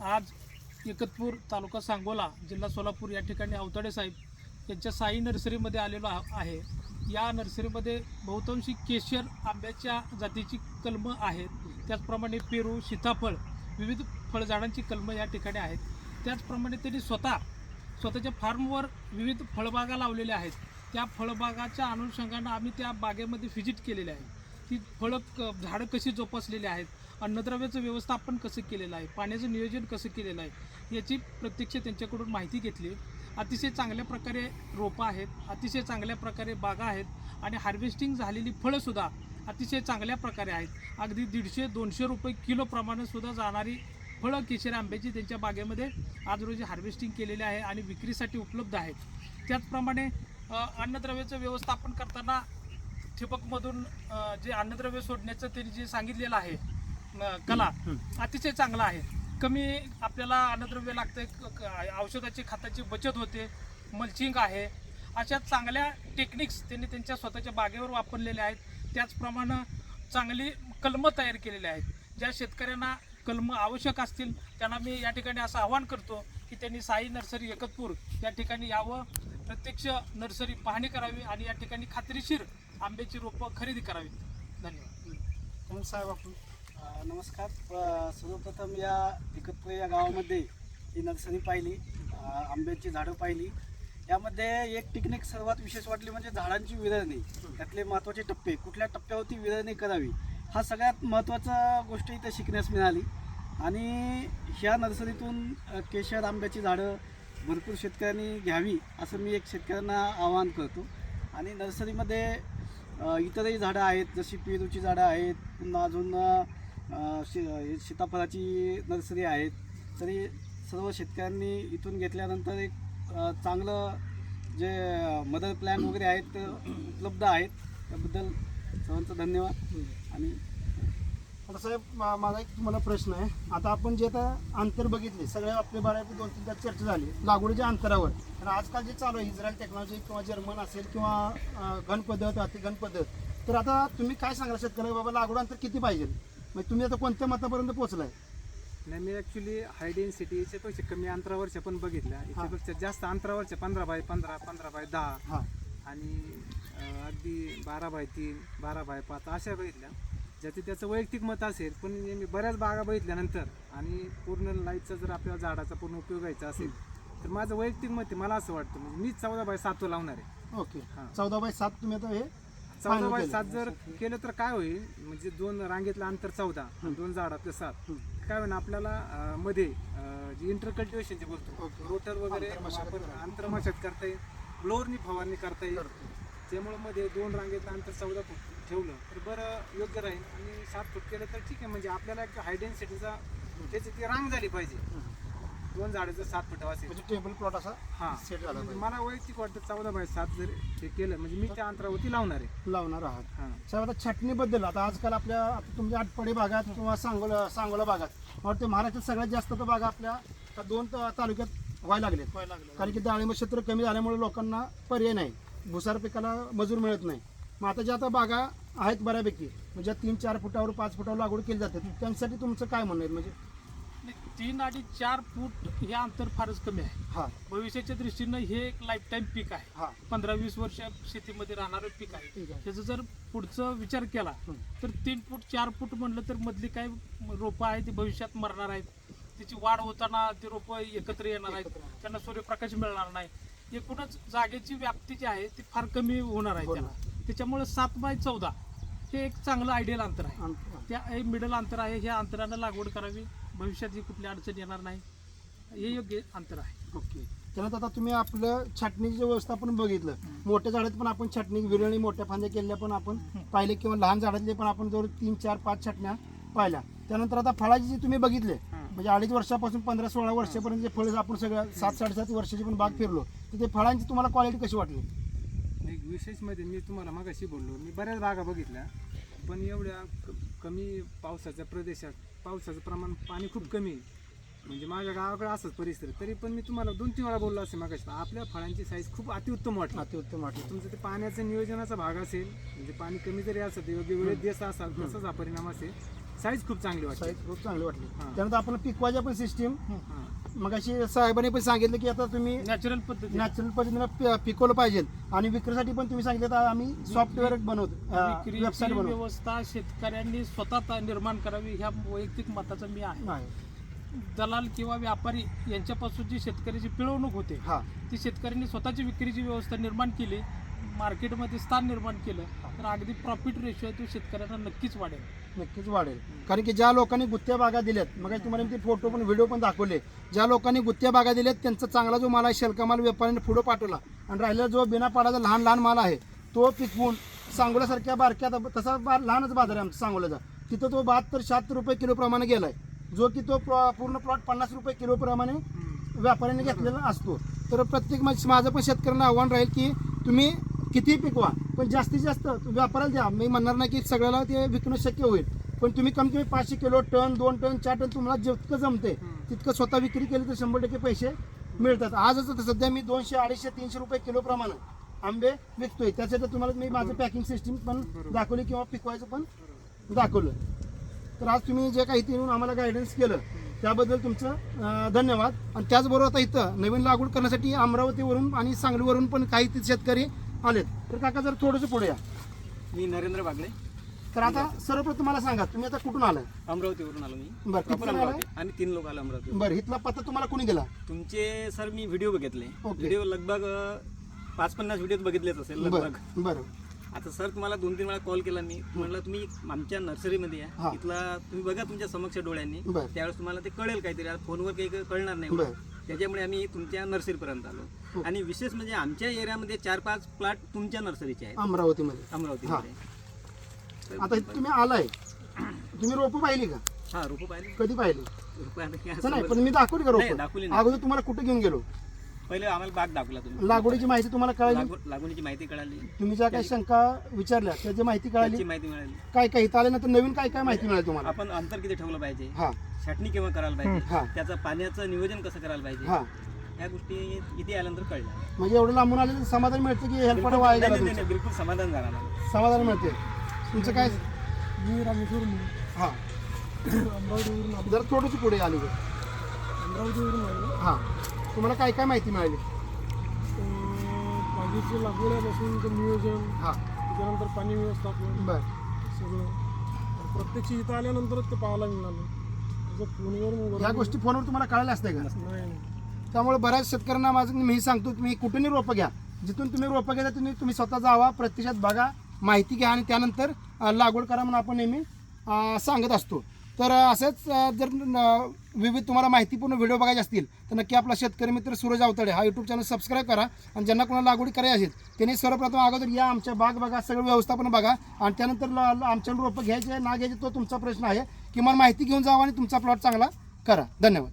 आज एकतपूर तालुका सांगोला जिल्हा सोलापूर या ठिकाणी अवताडे साहेब यांच्या साई नर्सरीमध्ये आलेलो आ- आहे. या नर्सरीमध्ये बहुतांशी केशर आंब्याच्या जातीची कलमं आहेत. त्याचप्रमाणे पेरू सीताफळ विविध फळझाडांची कलमं या ठिकाणी आहेत. त्याचप्रमाणे त्यांनी स्वतः स्वतःच्या फार्मवर विविध फळबागा लावलेल्या आहेत. त्या फळबागाच्या अनुषंगानं आम्ही त्या बागेमध्ये व्हिजिट केलेली आहे. ती फळं क झाडं कशी जोपासलेली आहेत अन्नद्रव्याचं व्यवस्थापन कसं केलेलं आहे? पाण्याचं नियोजन कसं केलेलं आहे? याची प्रत्यक्ष त्यांच्याकडून माहिती घेतली. अतिशय चांगल्या प्रकारे रोपं आहेत अतिशय चांगल्या प्रकारे बागा आहेत आणि हार्वेस्टिंग झालेली फळंसुद्धा अतिशय चांगल्या प्रकारे आहेत. अगदी दीडशे दोनशे रुपये किलो प्रमाणसुद्धा जाणारी फळं केशर आंब्याची त्यांच्या बागेमध्ये आज रोजी हार्वेस्टिंग केलेली आहे आणि विक्रीसाठी उपलब्ध आहेत. त्याचप्रमाणे अन्नद्रव्याचं व्यवस्थापन करताना ठिबकमधून जे अन्नद्रव्य सोडण्याचं त्यांनी जे सांगितलेलं आहे कला अतिशय चांगला आहे. कमी आपल्याला अन्नद्रव्य लागतं औषधाची खताची बचत होते मल्चिंग आहे. अशा चांगल्या टेक्निक्स त्यांनी त्यांच्या स्वतःच्या बागेवर वापरलेल्या आहेत. त्याचप्रमाणे चांगली कलमं तयार केलेली आहेत. ज्या शेतकऱ्यांना कलमं आवश्यक असतील त्यांना मी या ठिकाणी असं आवाहन करतो की त्यांनी साई नर्सरी एकतपूर या ठिकाणी यावं. प्रत्यक्ष नर्सरी पाहणी करावी आणि या ठिकाणी खात्रीशीर आंब्याची रोपं खरेदी करावी. धन्यवाद. साहेब आपण नमस्कार. सर्वप्रथम या एकत्र या गावामध्ये ही नर्सरी पाहिली आंब्याची झाडं पाहिली. यामध्ये एक टेक्निक सर्वात विशेष वाटली म्हणजे झाडांची विरळणी. त्यातले महत्त्वाचे टप्पे कुठल्या टप्प्यावरती विरळणी करावी हा सगळ्यात महत्त्वाचा गोष्ट इथे शिकण्यास मिळाली. आणि ह्या नर्सरीतून केशर आंब्याची झाडं भरपूर शेतकऱ्यांनी घ्यावी असं मी एक शेतकऱ्यांना आवाहन करतो. आणि नर्सरीमध्ये इतरही झाडं आहेत जशी पेरूची झाडं आहेत पुन्हा अजून शि हे सीताफळाची नर्सरी आहेत. तरी सर्व शेतकऱ्यांनी इथून घेतल्यानंतर एक चांगलं जे मदर प्लॅन वगैरे आहेत ते उपलब्ध आहेत. त्याबद्दल सर्वांचं धन्यवाद. आणि आता साहेब मा- माझा एक तुम्हाला प्रश्न आहे. आता आपण जे आता अंतर बघितले सगळ्या आपल्या बऱ्यापैकी दोन तीनदा चर्चा झाली. लागवडीच्या अंतरावर. तर आजकाल जे चालू आहे इस्रायल टेक्नॉलॉजी किंवा जर्मन असेल किंवा अं, घन पद्धत अति घन पद्धत. तर आता तुम्ही काय सांगाल शेतकऱ्याला बाबा लागवड अंतर किती पाहिजे? म्हणजे तुम्ही आता कोणत्या मतापर्यंत पोहोचलाय? नाही मी ॲक्च्युली हाय डेन्सिटी याच्यापेक्षा कमी अंतरावरच्या पण बघितल्या. याच्यापेक्षा जास्त अंतरावरच्या पंधरा बाय पंधरा पंधरा बाय दहा. आणि अगदी बारा बाय तीन बारा बाय पाच अशा बघितल्या. ज्याचे त्याचं वैयक्तिक मत असेल पण मी बऱ्याच बागा बघितल्यानंतर आणि पूर्ण लाईटचा जर आपल्याला झाडाचा पूर्ण उपयोग व्हायचा असेल तर माझं वैयक्तिक मत आहे मला असं वाटतं. म्हणजे मी चौदा बाय सातवर लावणार आहे. ओके. हां. चौदा बाय सात तुम्ही आता हे चौदा बाय. सात जर केलं तर काय होईल? म्हणजे दोन रांगेतलं अंतर चौदा दोन झाडातलं सात. काय होईल? आपल्याला मध्ये जे इंटर कल्टिवेशनचे बोलतो. रोटर वगैरे आंतरमशागत करता येईल. ब्लोअरनी फवारणी करता येईल. त्यामुळे मध्ये दोन रांगेतलं अंतर चौदा फूट ठेवलं तर बरं योग्य राहील. आणि सात फूट केलं तर ठीक आहे. म्हणजे आपल्याला एक हाय डेन्सिटीचा त्याची ती रांग झाली पाहिजे. दोन झाडाचं सात फुट असेल म्हणजे टेबल प्लॉट असा हा. सेट झाला म्हणजे पाहिजे. मला वैयक्तिक वाटतं चौदा बाय सात जर हे केलं म्हणजे मी त्या अंतरावरती लावणार आहे. लावणार आहात. हां. साहेब आता छटणीबद्दल आता आजकाल आपल्या आता तुमच्या आटपाडी भागात किंवा सांगोला सांगोला भागात मला वाटतं महाराष्ट्रात सगळ्यात जास्त तर बागा आपल्या आता दोन त- तालुक्यात व्हायला लागलेत. कारण की डाळिंब क्षेत्र कमी झाल्यामुळे लोकांना पर्याय नाही. भुसार पिकाला मजूर मिळत नाही. मग आता ज्या आता बागा आहेत बऱ्यापैकी म्हणजे तीन चार फुटावर पाच फुटावर लागवड केली जाते त्यांच्यासाठी तुमचं काय म्हणणं आहे? म्हणजे तीन आणि चार फूट हे अंतर फारच कमी आहे. हां. भविष्याच्या दृष्टीनं हे एक लाईफ टाईम पीक आहे. हां. पंधरा वीस वर्ष शेतीमध्ये राहणारं पीक आहे. ठीक आहे. त्याचा जर पुढचा विचार केला हं. तर तीन फूट चार फूट म्हणलं तर मधली काय रोपं आहे ती भविष्यात मरणार आहेत. त्याची वाढ होताना ते रोपं एकत्र येणार आहेत. एकत्र. त्यांना सूर्यप्रकाश मिळणार नाही. एकूणच जागेची व्याप्ती जी आहे ती फार कमी होणार आहे. त्याला. त्याच्यामुळे सात बाय चौदा हे एक चांगलं आयडियल अंतर आहे. त्या मिडल अंतर आहे ह्या अंतरानं लागवड करावी. भविष्यात ही कुठली अडचण येणार नाही. हे योग्य अंतर आहे. ओके. त्यानंतर आता तुम्ही आपलं छाटणीची व्यवस्था पण बघितलं. मोठ्या झाडात पण आपण छाटणी विरळणी मोठ्या फांद्या केलेल्या पण आपण पाहिले किंवा लहान झाडातले पण आपण जवळ तीन चार पाच छाटण्या पाहिल्या. त्यानंतर आता फळाची जी तुम्ही बघितले म्हणजे अडीच वर्षापासून पंधरा सोळा वर्षापर्यंत जे फळ आपण सगळं सात साडेसात वर्षाची पण बाग फिरलो तर ते फळांची तुम्हाला क्वालिटी कशी वाटली? एक विशेषमध्ये मी तुम्हाला मागाशी बोललो मी बऱ्याच बागा बघितल्या पण एवढ्या कमी पावसाच्या प्रदेशात पावसाचं प्रमाण पाणी खूप कमी आहे. म्हणजे माझ्या गावाकडे असंच परिस्थिती तरी पण मी तुम्हाला दोन तीन वेळा बोललो असेल मागाशी. आपल्या फळांची साईज खूप अतिउत्तम वाटली. अतिउत्तम वाटली. तुमचं ते पाण्याचं नियोजनाचा भाग असेल म्हणजे पाणी कमी जरी असेल योग्य वेळेत देत असाल तसाच हा परिणाम असेल. साईज खूप चांगली वाटते साईज खूप चांगली वाटली. हां. त्यानंतर आपण पिकवायच्या पण सिस्टीम हां. मग अशी साहेबांनी पण सांगितलं की आता तुम्ही नॅचरल पद्धती नॅचरल पद्धतीनं पि- पिकवलं पाहिजे. आणि विक्रीसाठी पण तुम्ही सांगितलं तर आम्ही सॉफ्टवेअर बनवतो विक्रीची वेबसाईट बनवतो. व्यवस्था शेतकऱ्यांनी स्वतः ता- निर्माण करावी ह्या वैयक्तिक मताचा मी आहे. आहे. दलाल किंवा व्यापारी यांच्यापासून जी शेतकऱ्याची पिळवणूक होते हा. ती शेतकऱ्यांनी स्वतःची विक्रीची व्यवस्था निर्माण केली मार्केटमध्ये स्थान निर्माण केलं अगदी प्रॉफिट रेशो तो शेतकऱ्यांना नक्कीच वाढेल. नक्कीच वाढेल. कारण की ज्या लोकांनी गुत्त्या बागा दिल्यात मग तुम्हाला मी ते फोटो पण व्हिडिओ पण दाखवले. ज्या लोकांनी गुत्त्या बागा दिल्यात त्यांचा चांगला जो माल आहे शेलका माल व्यापाऱ्याने पुढे पाठवला. आणि राहिलेला जो बिना पाडाचा लहान लहान माल आहे तो पिकवून सांगोल्यासारख्या बारक्या तसा बार लहानच बाजार आहे आमचा सांगोल्याचा. तिथं तो बहात्तर शहात्तर रुपये किलो प्रमाणे गेलाय. जो की तो पूर्ण प्लॉट पन्नास रुपये किलो प्रमाणे व्यापाऱ्यांनी घेतलेला असतो. तर प्रत्येक माझं माझं पण शेतकऱ्यांना आव्हान राहील की तुम्ही किती पिकवा पण जास्तीत जास्त व्यापाऱ्याला द्या. मी म्हणणार नाही की सगळ्याला ते विकणं शक्य होईल. पण तुम्ही कमी कमी पाचशे किलो टन दोन टन चार टन तुम्हाला जितकं जमते तितकं स्वतः विक्री केली तर शंभर टक्के पैसे मिळतात. आजच सध्या मी दोनशे अडीचशे तीनशे रुपये किलो प्रमाणे आंबे विकतोय. त्यासाठी तुम्हाला मी माझं पॅकिंग सिस्टीम पण दाखवली किंवा पिकवायचं पण दाखवलं. तर आज तुम्ही जे काही इथे येऊन आम्हाला गायडन्स केलं त्याबद्दल तुमचं धन्यवाद. आणि त्याचबरोबर आता इथं नवीन लागवड करण्यासाठी अमरावतीवरून आणि सांगलीवरून पण काही शेतकरी आलेत. तर काका जर थोडंसं पुढे या. मी नरेंद्र बागडे. तर आता सर्वप्रथम मला सांगा तुम्ही आता कुठून आलाय? अमरावतीवरून आलो मी. बरं किती प्रॉपर जण आलाय? अमरावती आणि तीन लोक आलो अमरावती बरं इथला पत्ता तुम्हाला कोणी दिला? तुमचे सर मी व्हिडिओ बघितले. व्हिडिओ लगभग अं, पाच पन्नास व्हिडिओ बघितलेच असेल बरं लगभग. बरं. आता सर तुम्हाला दोन तीन वेळा कॉल केला मी. म्हटलं तुम्ही आमच्या नर्सरीमध्ये हा. या इथला तुम्ही बघा तुमच्या समक्ष डोळ्यांनी. त्यावेळेस तुम्हाला ते कळेल काहीतरी. आता फोनवर काही कळणार नाही. त्याच्यामुळे आम्ही तुमच्या नर्सरीपर्यंत आलो. आणि विशेष म्हणजे आमच्या एरियामध्ये चार पाच प्लॉट तुमच्या नर्सरीचे आहेत. अमरावतीमध्ये. अमरावतीमध्ये. आता तुम्ही आलाय. तुम्ही रोपं पाहिली का? हा रोपं पाहिले. कधी पाहिली? नाही पण मी दाखवली का रोपं? दाखवली. अगोदर तुम्हाला कुठे घेऊन गेलो? पहिले आम्हाला बाग दाखवला तुम्ही. लागवडीची माहिती तुम्हाला कळाली? लागव- लागवडीची माहिती कळाली. तुम्ही ज्या काही शंका विचारल्या त्याची माहिती त्याची कळाली माहिती मिळाली. काय काय इथं आल्यानंतर नवीन काय काय माहिती मिळाली तुम्हाला? आपण अंतर किती ठेवलं पाहिजे? हा. छाटणी केव्हा करायला हा. पाहिजे? त्याचं पाण्याचं नियोजन कसं करायला पाहिजे? हा. या गोष्टी इथे आल्यानंतर कळल्या. म्हणजे एवढं लांबून आले तर समाधान मिळतं की हेल्पट वाया गेला नाही, नाही, तुमचं? नाही, बिलकुल समाधान झाला नाही. समाधान मिळते. तुमचं काय? मी रामेश्वरून हा. अमरावतीवरून आलो. जर थोडंसं पुढे आली तर. अमरावतीवरून आलो. हा. तुम्हाला काय काय माहिती मिळाली? बागेची लागवड्यापासून ते नियोजन हा. त्याच्यानंतर पाणी व्यवस्थापन बर. सगळं. प्रत्यक्ष इथं आल्यानंतरच ते पाहायला मिळालं. त्याचं फोनवर या गोष्टी फोनवर तुम्हाला कळायला असते का? नाही. त्यामुळे बऱ्याच शेतकऱ्यांना माझं मी सांगतो तुम्ही कुठूनही रोपं घ्या. जिथून तुम्ही रोपं घ्या तुम्ही तुम्ही स्वतः जावा प्रत्यक्षात बघा माहिती घ्या आणि त्यानंतर लागवड करा म्हणून आपण नेहमी सांगत असतो. तर असेच असंच जर विविध तुम्हाला माहितीपूर्ण व्हिडिओ बघायचे असतील तर नक्की आपला शेतकरी मित्र सूरज अवतडे हा यूट्यूब चॅनल सबस्क्राईब करा आणि ज्यांना कोणाला लागवडी करायची असेल त्यांनी सर्वप्रथम अगोदर या आमच्या बाग बघा सगळं व्यवस्थापन बघा आणि त्यानंतर ल- आमच्या रोपं घ्यायचे ना घ्यायचे तो तुमचा प्रश्न आहे. किमान माहिती घेऊन जावा आणि तुमचा प्लॉट चांगला करा. धन्यवाद.